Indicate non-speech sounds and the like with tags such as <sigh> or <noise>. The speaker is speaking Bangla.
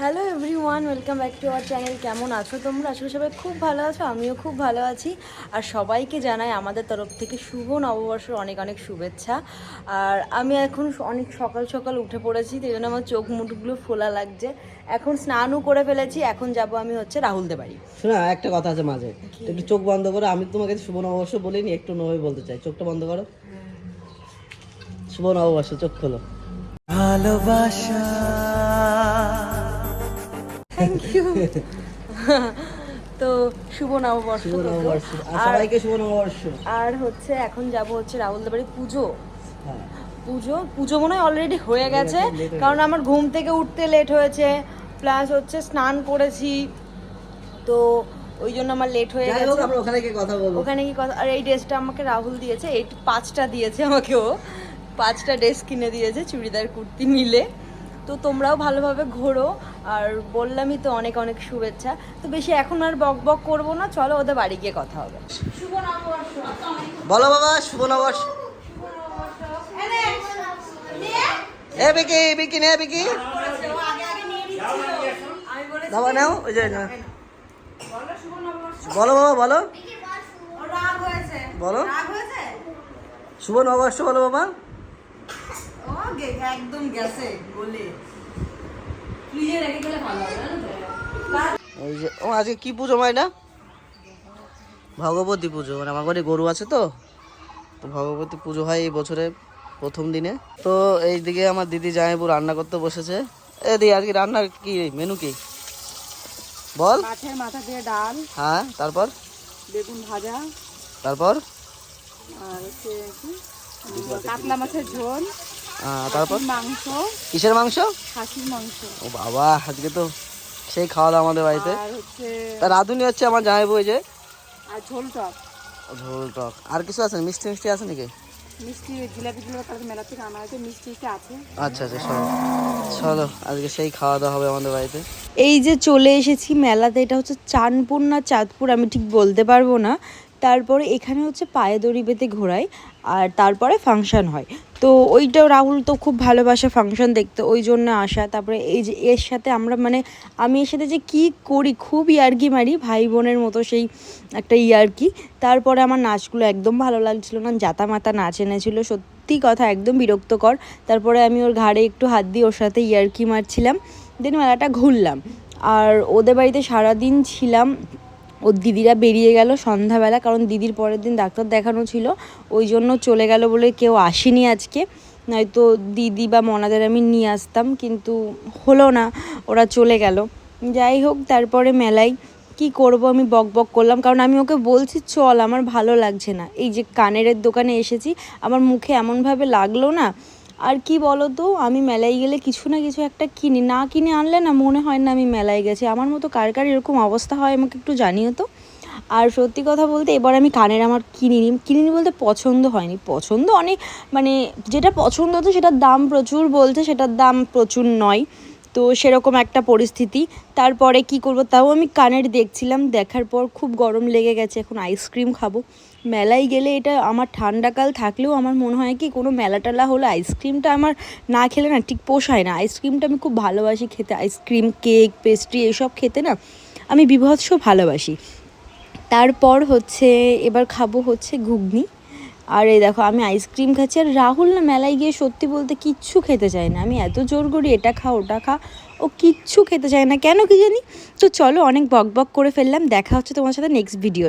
Hello everyone welcome back to our channel কেমন আছো তোমরা? আসলে সবাই খুব ভালো আছো আমিও খুব ভালো আছি। আর সবাইকে জানাই আমাদের তরফ থেকে শুভ নববর্ষের অনেক অনেক শুভেচ্ছা। আর আমি এখন অনেক সকাল সকাল উঠে পড়েছি সেই জন্য আমার চোখ মুখগুলো ফোলা লাগছে। এখন স্নানও করে ফেলেছি এখন যাব আমি হচ্ছে রাহুলদের বাড়ি। শোনা একটা কথা আছে মাঝে। একটু চোখ বন্ধ করো আমি তোমাকে শুভ নববর্ষ বলিনি একটু নয় বলতে চাই। চোখটা বন্ধ করো। শুভ নববর্ষ চোখ খোলো। ভালোবাসা। থ্যাংক ইউ <laughs> তো শুভ নববর্ষ সবাইকে শুভ নববর্ষ। আর হচ্ছে এখন যাব হচ্ছে রাহুলদের বাড়ি পুজো। হ্যাঁ। পুজো? পুজো মনে হয় অলরেডি হয়ে গেছে। কারণ আমার ঘুম থেকে উঠতে লেট হয়েছে। প্লাস হচ্ছে স্নান করেছি। তো ওই জন্য আমার লেট হয়ে গেছে। আমরা ওখানে গিয়ে কথা বলব। ওখানে কি কথা আর এই ড্রেসটা আমাকে রাহুল দিয়েছে। এই পাঁচটা দিয়েছে আমাকে ও পাঁচটা ড্রেস কিনে দিয়েছে চুড়িদার কুর্তি মিলে। তো তোমরাও ভালোভাবে ঘোরো। আর বললামই তো অনেক অনেক শুভেচ্ছা। তো বেশি এখন আর বক বক করব না। চলো ওদের বাড়ি গিয়ে কথা হবে। বলো বাবা শুভ নববর্ষ। এ বিকি বিকি নে বিকি। দাবা নাও ওই যে না। বলো বাবা বলো। বলো। রাগ হয়েছে? শুভ নববর্ষ বলো বাবা। একদম গেছে বলে ফ্রিজে রেখে গেলে ভালো ওই যে ও আজকে কি পুজো মাইনা? ভগবতী পুজো মানে আমার ঘরে গরু আছে তো। তো ভগবতী পুজো হয় এই বছরে প্রথম দিনে। তো এইদিকে আমার দিদি জামাইবু রান্না করতে বসেছে। এ দি আজকে রান্নার কি মেনু কি? বল। মাছের মাথা দিয়ে ডাল হ্যাঁ তারপর? বেগুন ভাজা তারপর? আর হচ্ছে কাতলা মাছের ঝোল তারপর? মাংস। কিসের মাংস? খাসির মাংস। ও বাবা আজকে তো সেই খাওয়া দাওয়া আমাদের বাড়িতে। আর হচ্ছে তা রাধুনি হচ্ছে আমার জামাইবু এই যে। আর ঝোল টক। ঝোল টক। আর কিছু আছে? মিষ্টি মিষ্টি আছে নাকি? মিষ্টি জিলাপিগুলো কালকে মেলা থেকে আনা হয়েছে মিষ্টিটা আছে। আচ্ছা আচ্ছা চলো চলো আজকে সেই খাওয়া দাওয়া হবে আমাদের বাড়িতে। এই যে চলে এসেছি মেলাতে এটা হচ্ছে চাঁদপুর না চাঁদপুর আমি ঠিক বলতে পারব না। তারপরে এখানে হচ্ছে পায়ে দড়ি বেঁধে ঘোরায় আর তারপরে ফাংশন হয়। তো ওইটাও রাহুল তো খুব ভালোবাসে ফাংশন দেখতে, ওই জন্য আসা। তারপরে এই যে এর সাথে আমরা মানে আমি এর সাথে যে কি করি, খুব ইয়ার্কি মারি ভাই বোনের মতো সেই একটা ইয়ার্কি। তারপরে আমার নাচগুলো একদম ভালো লাগছিল না, জাতা মাতা নাচ এনেছিল, সত্যি কথা একদম বিরক্তকর। তারপরে আমি ওর ঘাড়ে একটু হাত দিয়ে ওর সাথে ইয়ার্কি মারছিলাম, দেন মেলাটা ঘুরলাম। আর ওদের বাড়িতে সারাদিন ছিলাম ওর দিদিরা বেরিয়ে গেল সন্ধ্যাবেলা, কারণ দিদির পরের দিন ডাক্তার দেখানো ছিল। ওই জন্য চলে গেল বলে কেউ আসেনি আজকে। নয়তো দিদি বা মনাদের আমি নিয়ে আসতাম, কিন্তু হলো না, ওরা চলে গেল। যাই হোক, তারপরে মেলায় কি করব আমি বক বক করলাম, কারণ আমি ওকে বলছি, চল, আমার ভালো লাগছে না। এই যে কানের দোকানে এসেছি, আমার মুখে এমনভাবে লাগল না আর কি বলো তো আমি মেলায় গেলে কিছু না কিছু একটা কিনি, না কিনে আনলে না মনে হয় না আমি মেলায় গেছি। আমার মতো কার কার এরকম অবস্থা হয় আমাকে একটু জানিও তো। আর সত্যি কথা বলতে এবার আমি কানের আমার কিনিনি কিনিনি বলতে পছন্দ হয়নি, পছন্দ অনেক মানে যেটা পছন্দ হতো সেটার দাম প্রচুর বলছে, সেটার দাম প্রচুর নয়। তো সেরকম একটা পরিস্থিতি। তারপরে কি করব তাও আমি কানের দেখছিলাম। দেখার পর খুব গরম লেগে গেছে, এখন আইসক্রিম খাব। মেলায় গেলে এটা আমার ঠান্ডাকাল থাকলেও আমার মনে হয় কি কোনো মেলা টেলা হলে আইসক্রিমটা আমার না খেলে না ঠিক পোষায় না। আইসক্রিমটা আমি খুব ভালোবাসি খেতে। আইসক্রিম কেক পেস্ট্রি এসব খেতে না আমি বিভৎস ভালোবাসি। তারপর হচ্ছে, এবার খাব হচ্ছে ঘুগনি। আর এই দেখো, আমি আইসক্রিম খাচ্ছি। আর রাহুল না মেলায় গিয়ে সত্যি বলতে কিচ্ছু খেতে চায় না। আমি এত জোর করি এটা খা, ওটা খা, ও কিচ্ছু খেতে চায় না। কেন কি জানি? তো চলো অনেক বক বক করে ফেললাম। দেখা হচ্ছে তোমার সাথে নেক্সট ভিডিও